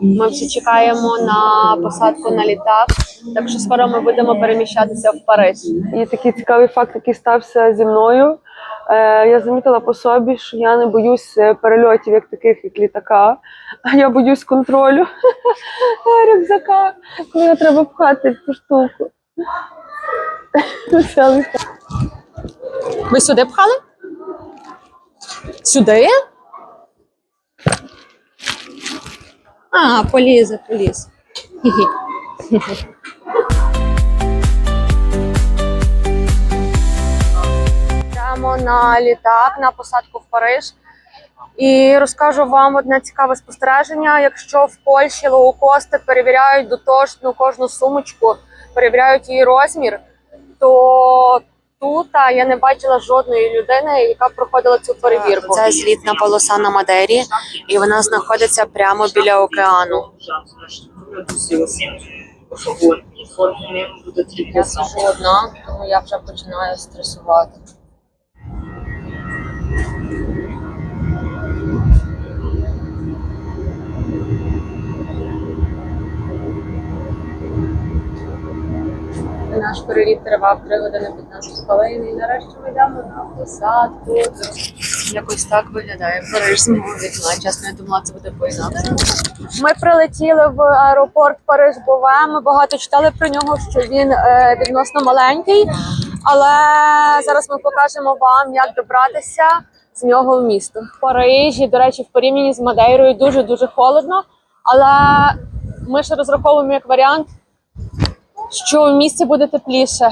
Ми всі чекаємо на посадку на літак, так що скоро ми будемо переміщатися в Париж. І такий цікавий факт, який стався зі мною. Е, я замітила по собі, що я не боюсь е, перельотів, як таких, як літака, а я боюсь контролю рюкзака, коли його треба пхати в цю штуку. Ви сюди пхали? Сюди? А, полізе, поліз. Йдемо на літак на посадку в Париж. І розкажу вам одне цікаве спостереження. Якщо в Польщі лоукости перевіряють дотошну кожну сумочку, перевіряють її розмір, то тут а, я не бачила жодної людини, яка проходила цю перевірку. Це злітна полоса на Мадері, і вона знаходиться прямо біля океану. Я сижу одна, тому я вже починаю стресувати. Наш переліт тривав 3 години 15 хвилин, і нарешті ми йдемо на посадку. Якось так виглядає Париж з вікна. Чесно, я думала, це буде по-інакшому. Ми прилетіли в аеропорт Париж Бове. Ми багато читали про нього, що він е, відносно маленький. Але зараз ми покажемо вам, як добратися з нього в місто. В Парижі, до речі, в порівнянні з Мадейрою дуже дуже холодно. Але ми ще розраховуємо як варіант, що в місті буде тепліше.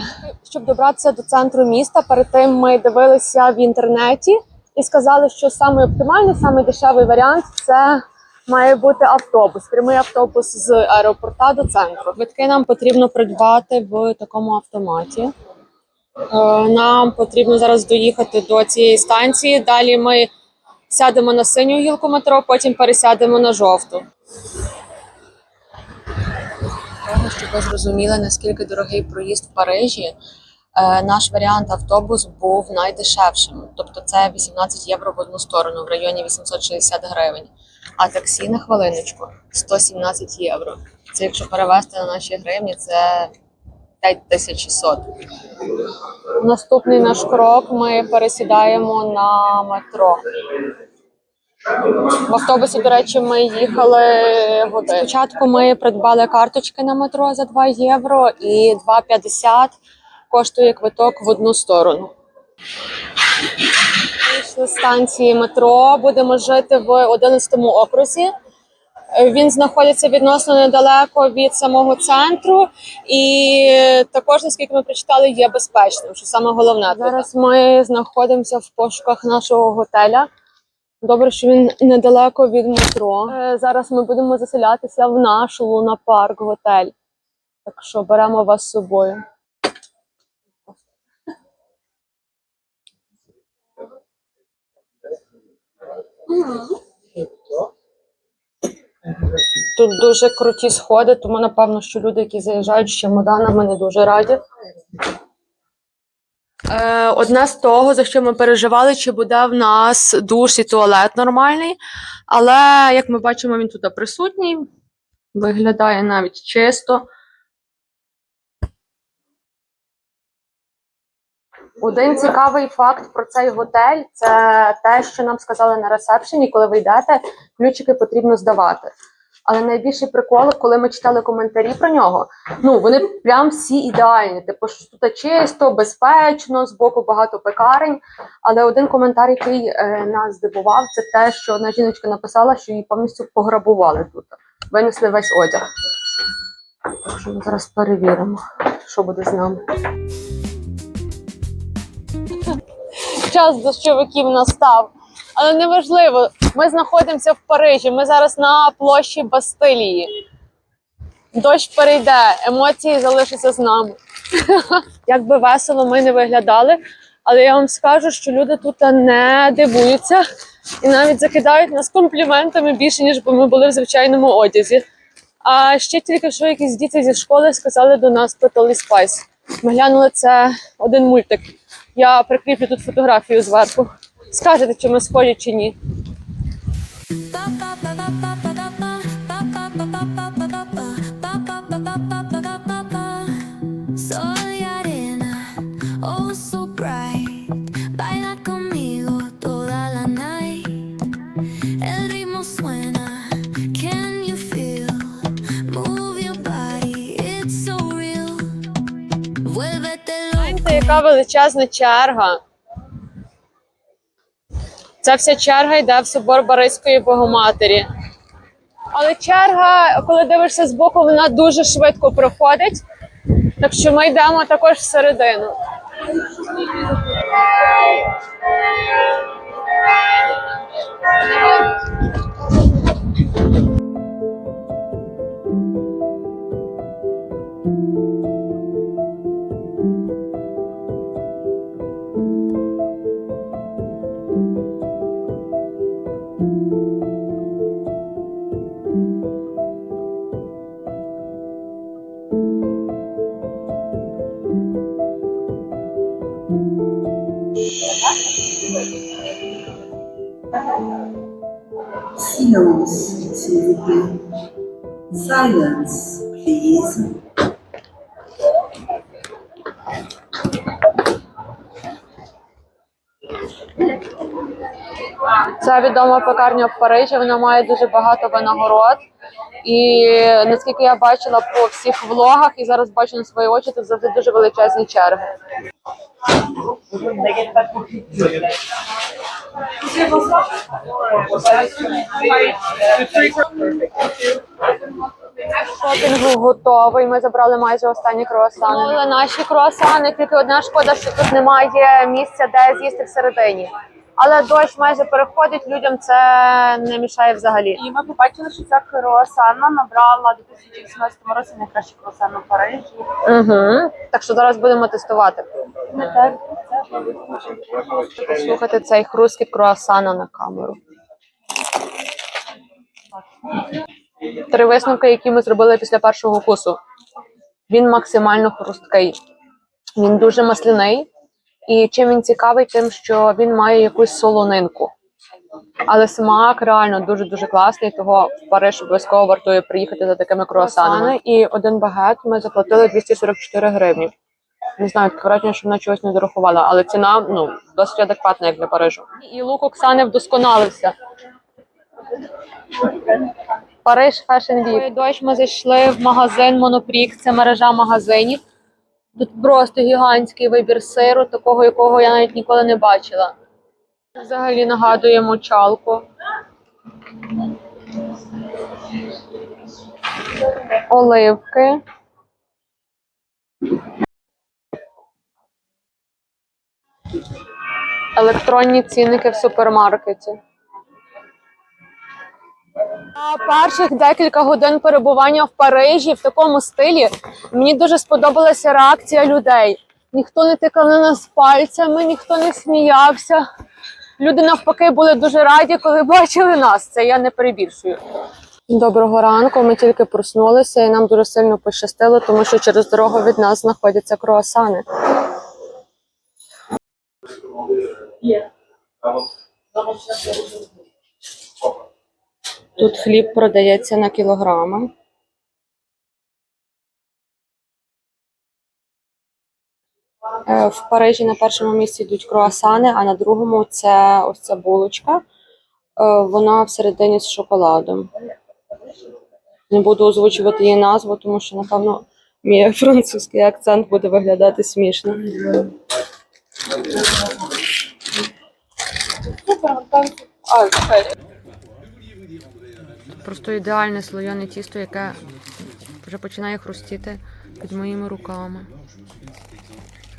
Щоб добратися до центру міста, перед тим ми дивилися в інтернеті і сказали, що саме оптимальний, саме дешевий варіант це має бути автобус, прямий автобус з аеропорта до центру. Квитки нам потрібно придбати в такому автоматі. Е, Нам потрібно зараз доїхати до цієї станції. Далі ми сядемо на синю гілку метро, потім пересядемо на жовту. Тому, щоб ви зрозуміли, наскільки дорогий проїзд в Парижі, е, наш варіант автобус був найдешевшим. Тобто це 18 євро в одну сторону, в районі 860 гривень. А таксі на хвилиночку 117 євро. Це якщо перевести на наші гривні, це 5600. Наступний наш крок ми пересідаємо на метро. В автобусі, до речі, ми їхали. Спочатку ми придбали карточки на метро за 2 євро і 2,50 коштує квиток в одну сторону. Вийшли з станції метро, будемо жити в 11 окрузі. Він знаходиться відносно недалеко від самого центру, і також, наскільки ми прочитали, є безпечним, що саме головне. Зараз ми знаходимося в пошуках нашого готеля. Добре, що він недалеко від метро. Е, Зараз ми будемо заселятися в наш Луна Парк готель. Так що беремо вас з собою. Тут дуже круті сходи, тому напевно, що люди, які заїжджають з чемоданами, не дуже раді. Е, одне з того, за що ми переживали, чи буде в нас душ і туалет нормальний. Але, як ми бачимо, він тут присутній. Виглядає навіть чисто. Один цікавий факт про цей готель це те, що нам сказали на ресепшені, коли ви йдете, ключики потрібно здавати. Але найбільший прикол, коли ми читали коментарі про нього, ну вони прям всі ідеальні. Типу, що тут чисто, безпечно, збоку багато пекарень. Але один коментар, який е, нас здивував, це те, що одна жіночка написала, що її повністю пограбували тут. Винесли весь одяг. Що ми зараз перевіримо, що буде з нами. Час дощовиків настав. Але неважливо, ми знаходимося в Парижі. Ми зараз на площі Бастилії. Дощ перейде, емоції залишаться з нами. Як би весело ми не виглядали, але я вам скажу, що люди тут не дивуються і навіть закидають нас компліментами більше, ніж би ми були в звичайному одязі. А ще тільки що якісь діти зі школи сказали до нас Totally Spice. Ми глянули це один мультик. Я прикріплю тут фотографію зверху. Скажете, чи ми схожі чи ні. Яка величезна черга. Ця вся черга йде в собор Бориської Богоматері. Але черга, коли дивишся з боку, вона дуже швидко проходить. Так що ми йдемо також всередину. Silence, Silence, please. Це відома пекарня в Парижі. Вона має дуже багато винагород. І наскільки я бачила по всіх влогах, і зараз бачу на свої очі, тут завжди дуже величезні черги. Шопінг готовий. Ми забрали майже останні круасани. Але наші круасани, тільки одна шкода, що тут немає місця, де з'їсти всередині. Але дощ майже переходить, людям це не мішає взагалі. І ми побачили, що ця круасана набрала у 2018 році найкращий круасан у Парижі. Угу. Так що зараз будемо тестувати. Не так, це Слухати цей хрускіт круасана на камеру. Три висновки, які ми зробили після першого укусу. Він максимально хрусткий. Він дуже масляний. І чим він цікавий, тим, що він має якусь солонинку. Але смак реально дуже-дуже класний, того в Париж обов'язково вартує приїхати за такими круасанами. І один багет ми заплатили 244 гривні. Не знаю, таке враження, що вона чогось не дорахувала, але ціна ну, досить адекватна, як для Парижу. І лук Оксани вдосконалився. Париж Fashion Week. Дощ ми зайшли в магазин Монопрік, це мережа магазинів. Тут просто гігантський вибір сиру, такого, якого я навіть ніколи не бачила. Взагалі нагадує мочалку. Оливки. Електронні цінники в супермаркеті. Перших декілька годин перебування в Парижі в такому стилі мені дуже сподобалася реакція людей. Ніхто не тикав на нас пальцями, ніхто не сміявся. Люди навпаки були дуже раді, коли бачили нас. Це я не перебільшую. Доброго ранку. Ми тільки проснулися, і нам дуже сильно пощастило, тому що через дорогу від нас знаходяться круасани. Тут хліб продається на кілограми. Е, В Парижі на першому місці йдуть круасани, а на другому це ось ця булочка. Е, Вона всередині з шоколадом. Не буду озвучувати її назву, тому що, напевно, мій французький акцент буде виглядати смішно. Просто ідеальне слоєне тісто, яке вже починає хрустіти під моїми руками.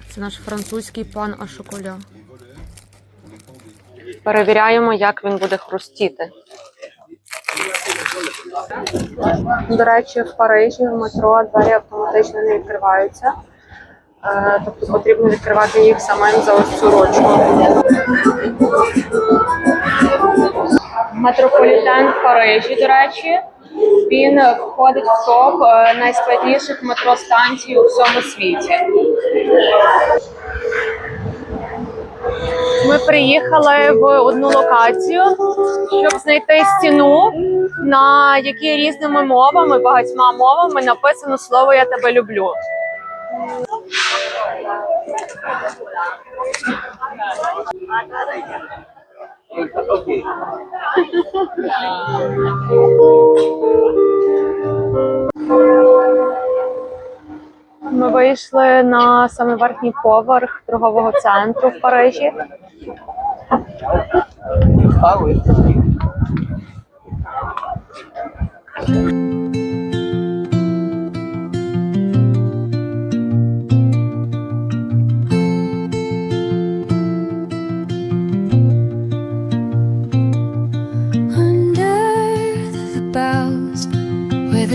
Це наш французький пан Ашоколя. Перевіряємо, як він буде хрустіти. До речі, в Парижі в метро двері автоматично не відкриваються. Е, Тобто потрібно відкривати їх самим за ось цю ручку. Метрополітен в Парижі, до речі, він входить в топ е, найскладніших метростанцій у всьому світі. Ми приїхали в одну локацію, щоб знайти стіну, на якій різними мовами, багатьма мовами написано слово Я тебе люблю. Ми вийшли на саме верхній поверх торгового центру в Парижі. under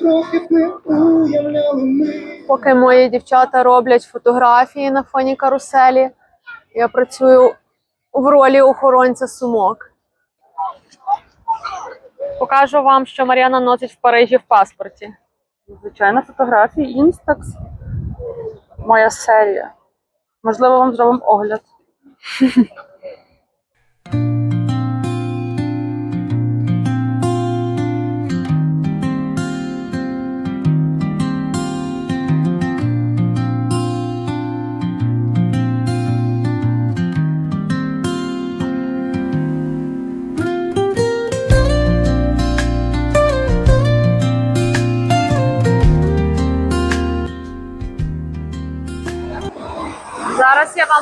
Довгих років не уявляли ми. Поки мої дівчата роблять фотографії на фоні каруселі, я працюю в ролі охоронця сумок. Покажу вам, що Мар'яна носить в Парижі в паспорті. Звичайно, фотографії Instax. Моя серія. Можливо, вам зробимо огляд.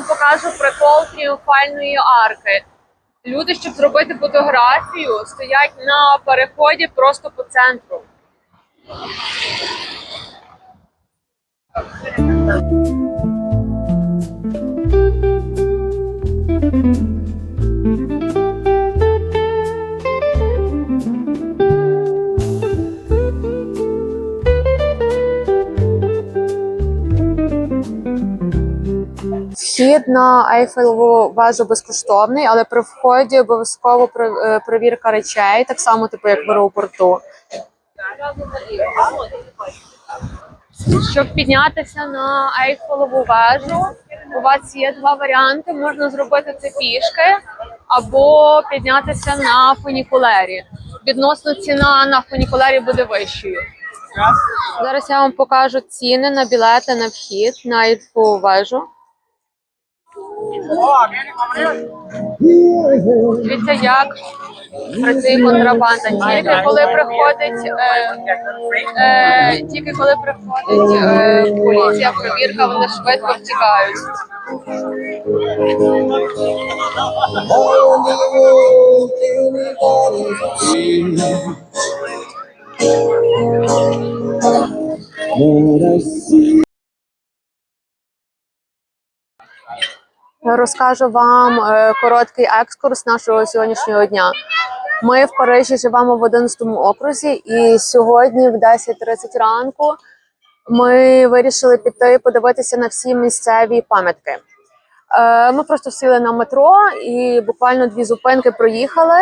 Покажу прикол тріумфальної арки. Люди, щоб зробити фотографію, стоять на переході просто по центру. Вхід на Ейфелеву вежу безкоштовний, але при вході обов'язково е, перевірка речей, так само, типу, як в аеропорту. Щоб піднятися на Ейфелеву вежу, у вас є два варіанти. Можна зробити це пішки або піднятися на фунікулері. Відносно ціна на фунікулері буде вищою. Зараз я вам покажу ціни на білети на вхід на Ейфелеву вежу. Дивіться, як працює контрабанда. Тільки коли приходить, е, е, тільки коли приходить е, поліція, провірка, вони швидко втікають. Розкажу вам е, короткий екскурс нашого сьогоднішнього дня. Ми в Парижі живемо в 11 окрузі, і сьогодні, в 10.30 ранку, ми вирішили піти подивитися на всі місцеві пам'ятки. Е, Ми просто сіли на метро і буквально дві зупинки проїхали,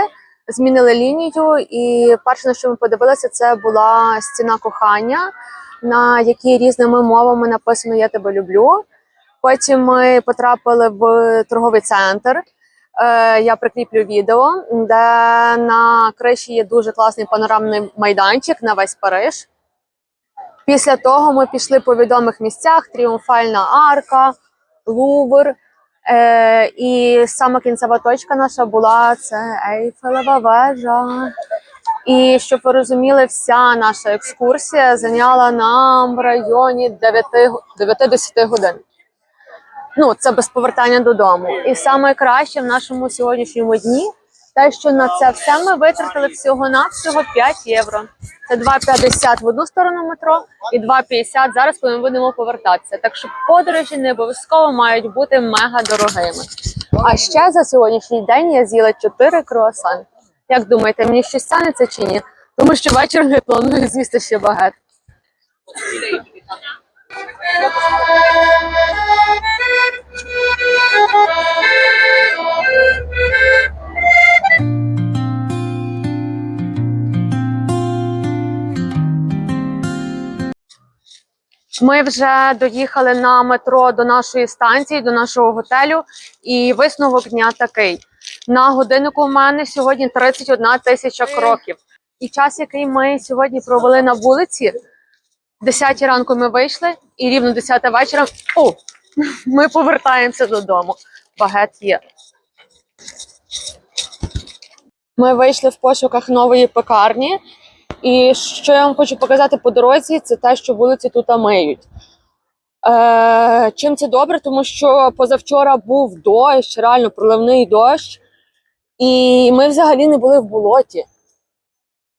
змінили лінію. І перше, на що ми подивилися, це була стіна кохання, на якій різними мовами написано Я тебе люблю. Потім ми потрапили в торговий центр. Е, я прикріплю відео, де на криші є дуже класний панорамний майданчик на весь Париж. Після того ми пішли по відомих місцях: Тріумфальна арка, Лувр. Е, і саме кінцева точка наша була це Ейфелева вежа. І щоб ви розуміли, вся наша екскурсія зайняла нам в районі 9-10 годин. Ну, це без повертання додому. І саме краще в нашому сьогоднішньому дні те, що на це все ми витратили всього на всього 5 євро. Це 2,50 в одну сторону метро і 2,50 зараз, коли ми будемо повертатися. Так що подорожі не обов'язково мають бути мега дорогими. А ще за сьогоднішній день я з'їла 4 круасани. Як думаєте, мені щось станеться чи ні? Тому що вечором я планую з'їсти ще багет. Ми вже доїхали на метро до нашої станції, до нашого готелю, і висновок дня такий: на годиннику у мене сьогодні 31 тисяча кроків. І час, який ми сьогодні провели на вулиці, 10 ранку ми вийшли, і рівно 10 вечора. О, ми повертаємося додому. Багет є. Ми вийшли в пошуках нової пекарні. І що я вам хочу показати по дорозі, це те, що вулиці тут миють. Е, чим це добре? Тому що позавчора був дощ, реально проливний дощ, і ми взагалі не були в болоті.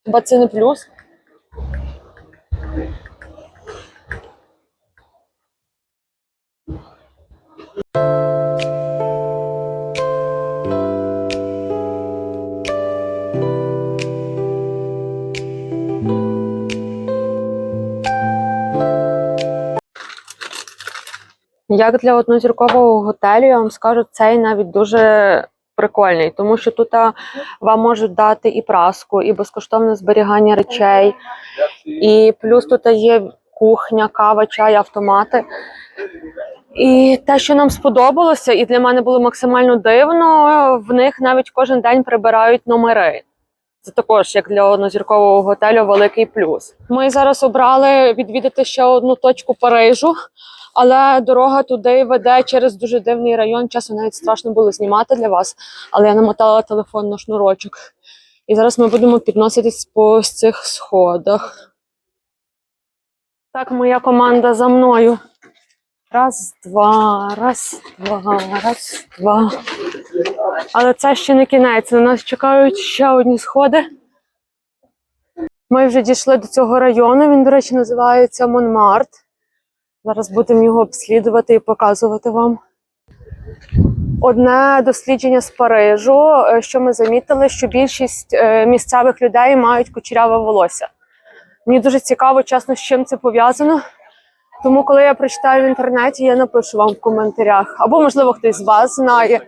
Хіба це не плюс? Як для однозіркового готелю, я вам скажу, цей навіть дуже прикольний, тому що тут вам можуть дати і праску, і безкоштовне зберігання речей, і плюс тут є кухня, кава, чай, автомати. І те, що нам сподобалося, і для мене було максимально дивно, в них навіть кожен день прибирають номери. Це також як для однозіркового готелю великий плюс. Ми зараз обрали відвідати ще одну точку Парижу, але дорога туди веде через дуже дивний район. Часом навіть страшно було знімати для вас, але я намотала телефон на шнурочок. І зараз ми будемо підноситись по цих сходах. Так, моя команда за мною. Раз, два, раз, два, раз, два. Але це ще не кінець. На нас чекають ще одні сходи. Ми вже дійшли до цього району. Він, до речі, називається Монмарт. Зараз будемо його обслідувати і показувати вам. Одне дослідження з Парижу, е, що ми замітили, що більшість е, місцевих людей мають кучеряве волосся. Мені дуже цікаво, чесно, з чим це пов'язано. Тому, коли я прочитаю в інтернеті, я напишу вам в коментарях. Або, можливо, хтось з вас знає.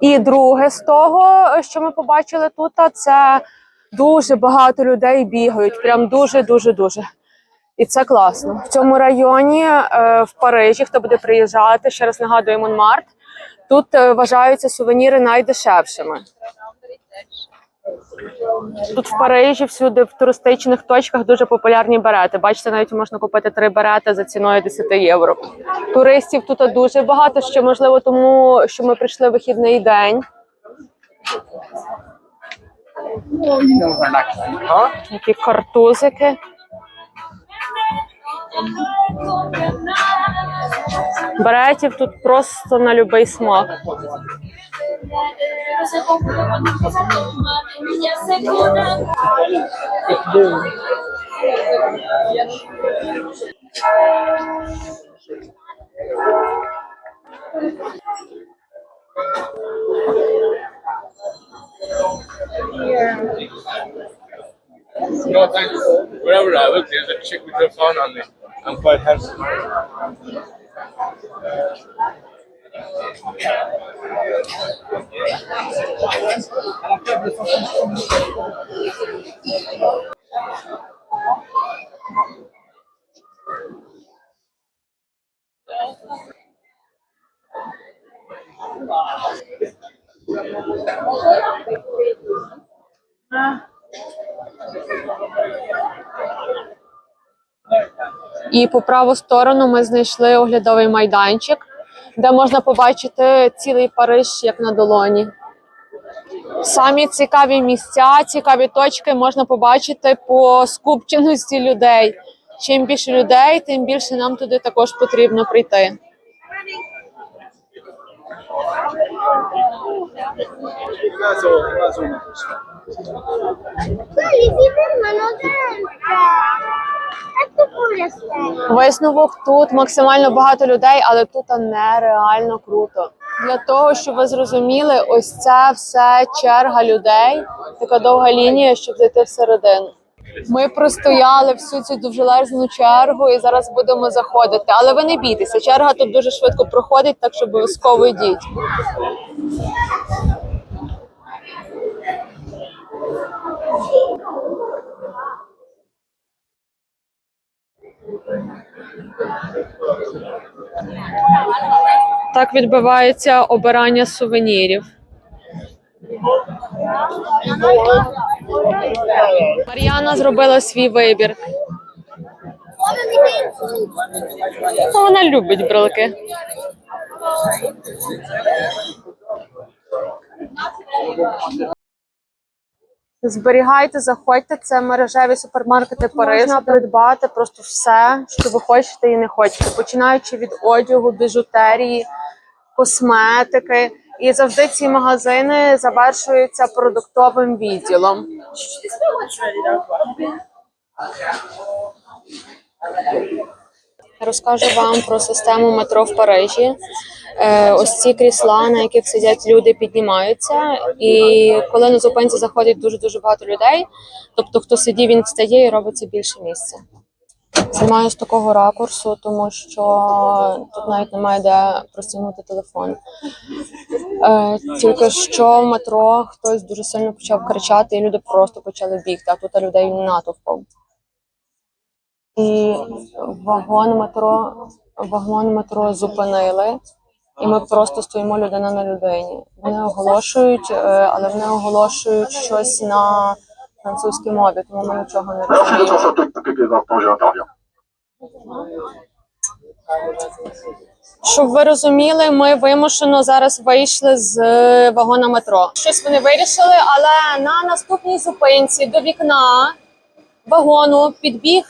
І друге з того, що ми побачили тут, це дуже багато людей бігають. Прям дуже, дуже, дуже. І це класно. В цьому районі е, в Парижі, хто буде приїжджати, ще раз нагадую, Монмарт, тут е, вважаються сувеніри найдешевшими. Тут в Парижі, всюди в туристичних точках дуже популярні берети. Бачите, навіть можна купити три берети за ціною 10 євро. Туристів тут дуже багато, що можливо, тому що ми прийшли в вихідний день. Які картузики. Беретів тут просто на будь-який смак. No se. No, thanks. Wherever I look, there's a chick with her phone on me. I'm quite happy. І по праву сторону ми знайшли оглядовий майданчик, де можна побачити цілий Париж як на долоні. Самі цікаві місця, цікаві точки можна побачити по скупченості людей. Чим більше людей, тим більше нам туди також потрібно прийти. Висновок тут максимально багато людей, але тут нереально круто. Для того, щоб ви зрозуміли, ось це все черга людей, така довга лінія, щоб зайти всередину. Ми простояли всю цю довжелезну чергу і зараз будемо заходити. Але ви не бійтеся, черга тут дуже швидко проходить, так що обов'язково йдіть. Так відбувається обирання сувенірів. Мар'яна зробила свій вибір. Ну, Вона любить брелки. Зберігайте, заходьте. Це мережеві супермаркети Парижа. Можна придбати просто все, що ви хочете і не хочете, починаючи від одягу, біжутерії, косметики. І завжди ці магазини завершуються продуктовим відділом. Розкажу вам про систему метро в Парижі. Е, ось ці крісла, на яких сидять люди, піднімаються. І коли на зупинці заходить дуже дуже багато людей, тобто хто сидів, він встає і робиться більше місця. Знімаю з такого ракурсу, тому що тут навіть немає де простягнути телефон. Е, тільки що в метро хтось дуже сильно почав кричати, і люди просто почали бігти, а тут людей натовпом. І вагон метро, вагон метро зупинили, і ми просто стоїмо людина на людині. Вони оголошують, е, але вони оголошують щось на французькій мові, тому ми нічого не розуміємо. Щоб ви розуміли, ми вимушено зараз вийшли з е, вагона метро. Щось вони вирішили, але на наступній зупинці до вікна вагону підбіг.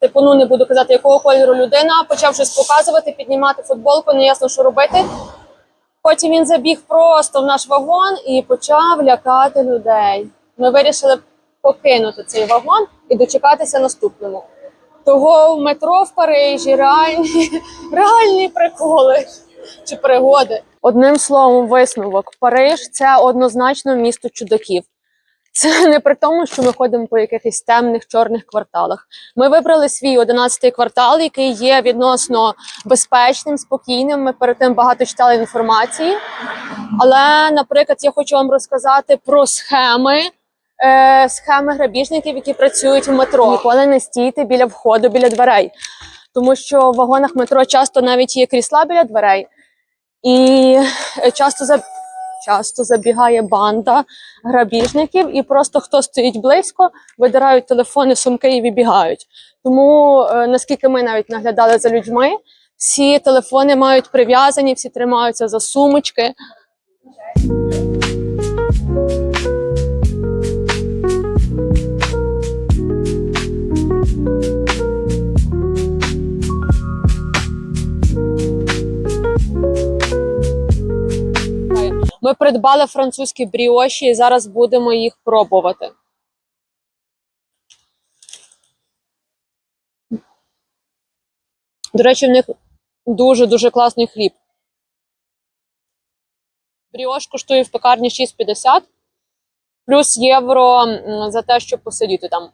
Типу, ну не буду казати, якого кольору людина, почав щось показувати, піднімати футболку, не ясно, що робити. Потім він забіг просто в наш вагон і почав лякати людей. Ми вирішили покинути цей вагон і дочекатися наступному. Того в метро в Парижі реальні, реальні приколи чи пригоди. Одним словом, висновок: Париж це однозначно місто чудаків. Це не при тому, що ми ходимо по якихось темних чорних кварталах. Ми вибрали свій 11-й квартал, який є відносно безпечним, спокійним. Ми перед тим багато читали інформації. Але, наприклад, я хочу вам розказати про схеми. Е, схеми грабіжників, які працюють в метро. Ніколи не стійте біля входу, біля дверей, тому що в вагонах метро часто навіть є крісла біля дверей, і е, часто за часто забігає банда грабіжників, і просто хто стоїть близько, видирають телефони, сумки і вибігають. Тому е, наскільки ми навіть наглядали за людьми, всі телефони мають прив'язані, всі тримаються за сумочки. Ми придбали французькі бріоші і зараз будемо їх пробувати. До речі, в них дуже-дуже класний хліб. Бріош коштує в пекарні 6,50 плюс євро за те, щоб посидіти там.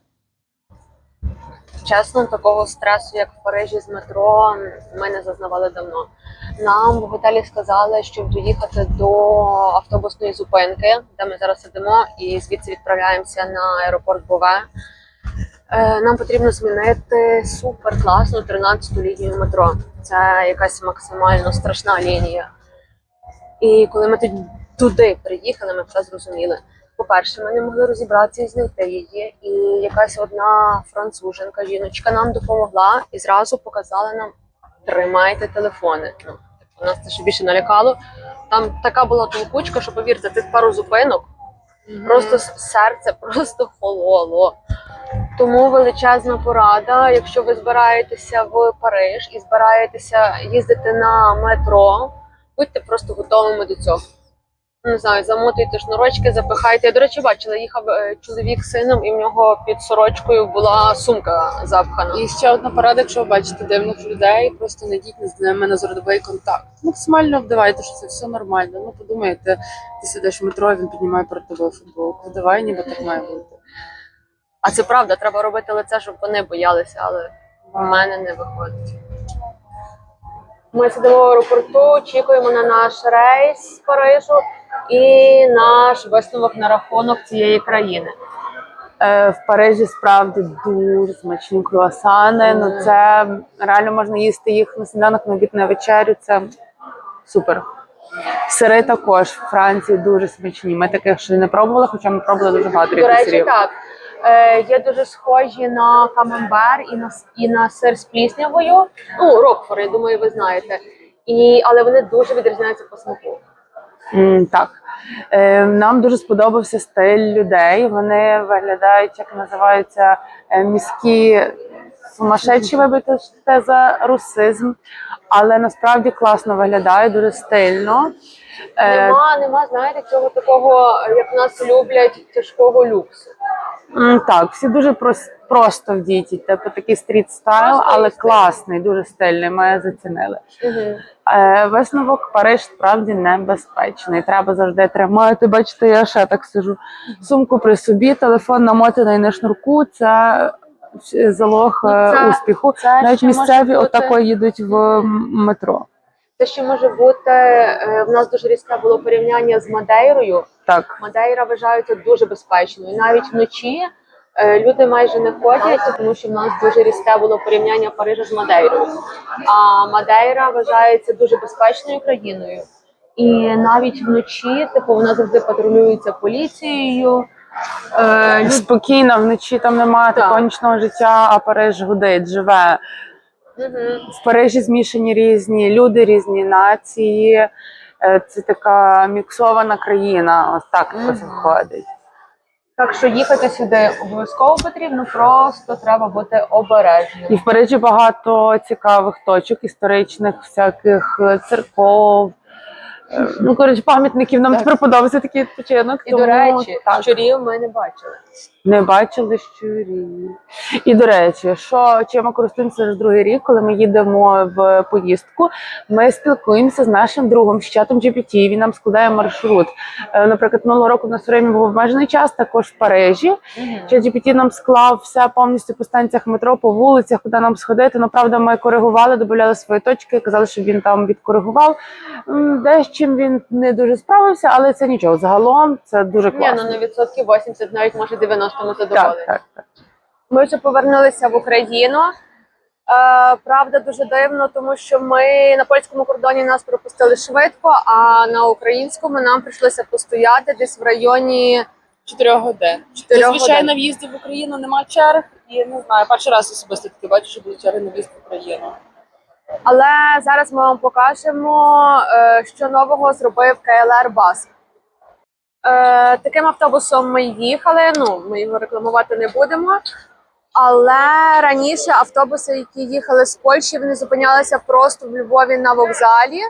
Чесно, такого стресу, як в Парижі з метро, ми не зазнавали давно. Нам в готелі сказали, щоб доїхати до автобусної зупинки, де ми зараз сидимо, і звідси відправляємося на аеропорт Бове. Е, Нам потрібно змінити супер класну 13-ту лінію метро. Це якась максимально страшна лінія. І коли ми туди приїхали, ми все зрозуміли. По-перше, ми не могли розібратися і знайти її. І якась одна француженка, жіночка нам допомогла і зразу показала нам тримайте телефони. Нас це ще більше налякало. Там така була толкучка, що повірте, тих пару зупинок, просто серце просто хололо. Тому величезна порада, якщо ви збираєтеся в Париж і збираєтеся їздити на метро, будьте просто готовими до цього. Не знаю, замотуйте шнурочки, запихайте. Я, до речі, бачила, їхав е, чоловік з сином, і в нього під сорочкою була сумка запхана. І ще одна порада, якщо ви бачите дивних людей, просто не йдіть з ними на зородовий контакт. Максимально вдавайте, що це все нормально. Ну подумайте, ти сидиш в метро, він піднімає перед тобою футболку. Вдавай, ніби так має бути. А це правда, треба робити лице, щоб вони боялися, але в мене не виходить. Ми сидимо в аеропорту, очікуємо на наш рейс з Парижу і наш висновок на рахунок цієї країни. Е, В Парижі справді дуже смачні круасани. Ну це реально можна їсти їх на сніданок, на обід, на вечерю. Це супер. Сири також в Франції дуже смачні. Ми таких ще не пробували, хоча ми пробували дуже багато До різних речі, сирів. так. Е, є дуже схожі на камамбер і на, с- і на сир з пліснявою. Ну, рокфор, я думаю, ви знаєте. І, але вони дуже відрізняються по смаку. Так. Е, нам дуже сподобався стиль людей. Вони виглядають, як називаються е, міські сумасшедші, вибачте за русизм, але насправді класно виглядає, дуже стильно. Е, Нема, нема, знаєте, цього такого, як нас люблять, тяжкого люксу. м, так, всі дуже прос- просто вдіті, типу такий стріт стайл, Просто і але стильно. класний, дуже стильний. Ми зацінили. Угу. Е, висновок Париж справді небезпечний. Треба завжди тримати. Бачите, я ще так сижу. Сумку при собі, телефон намотаний на шнурку. Це е, залог Ну, е, це- успіху. Навіть місцеві отако їдуть в м, метро. Це ще може бути. е, В нас дуже різке було порівняння з Мадейрою. Так. Мадейра вважається дуже безпечною. Навіть вночі е, люди майже не ходять, тому що в нас дуже різке було порівняння Парижа з Мадейрою. А Мадейра вважається дуже безпечною країною. І навіть вночі, типу, вона завжди патрулюється поліцією. Е, люди Спокійно, вночі там немає Так. такого нічного життя, а Париж гудить, живе. В Парижі змішані різні люди, різні нації. Е, Це така міксована країна. Ось так якось Мгм. виходить. Так що їхати сюди обов'язково потрібно, просто треба бути обережним. І в Парижі багато цікавих точок, історичних, всяких е, церков. Е, Ну, коротше, пам'ятників нам тепер подобається такий відпочинок. І тому до речі, так, щурів ми не бачили. не бачили щурів. І до речі, що чим ми користуємося вже другий рік, коли ми їдемо в поїздку, ми спілкуємося з нашим другом, з чатом GPT, Він нам складає маршрут. Е, Наприклад, минулого року у нас время був обмежений час, також в Парижі. Чат GPT нам склав все повністю по станціях метро, по вулицях, куди нам сходити. Ну, правда, ми коригували, додавали свої точки, казали, щоб він там відкоригував. М, Де з чим він не дуже справився, але це нічого. Загалом це дуже Ні, ну на відсотків 80, навіть може 90 ми так, задоволені. так, так. Ми вже повернулися в Україну. Е, правда, дуже дивно, тому що ми на польському кордоні нас пропустили швидко, а на українському нам прийшлося постояти десь в районі. Чотирьох годин. Чотирьох Зазвичай годин. на в'їзди в Україну нема черг, і не знаю, перший раз особисто таки бачу, що були черги на в'їзд в Україну. Але зараз ми вам покажемо, е, що нового зробив КЛР Бас. Е, таким автобусом ми їхали. Ну, ми його рекламувати не будемо. Але раніше автобуси, які їхали з Польщі, вони зупинялися просто в Львові на вокзалі.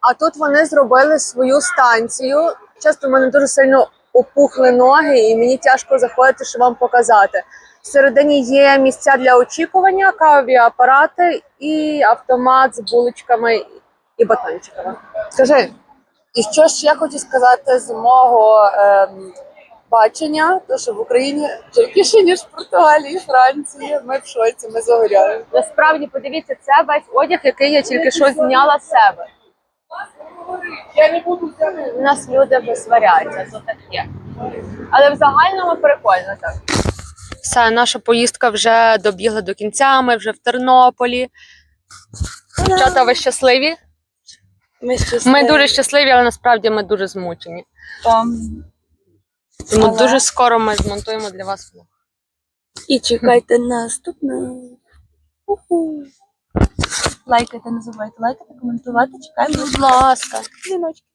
А тут вони зробили свою станцію. Часто в мене дуже сильно опухли ноги, і мені тяжко заходити, щоб вам показати. Всередині є місця для очікування, кавові апарати і автомат з булочками і батончиками. Скажи, І що ж я хочу сказати з мого ем, бачення, то що в Україні жаркіше, ніж в Португалії, Франції. Ми в шоці, ми загоряли. насправді подивіться, це весь одяг, який я тільки що зняла з себе. У нас люди сваряться, то таке. Але в загальному прикольно так. Все, наша поїздка вже добігла до кінця. Ми вже в Тернополі. Дівчата, ви щасливі? Ми, Ми дуже щасливі, але насправді ми дуже змучені. там. Тому Але- дуже скоро ми змонтуємо для вас влог. І чекайте наступного. Лайкайте, не забувайте лайкати, коментувати, чекаємо Будь ласка. дзвіночки.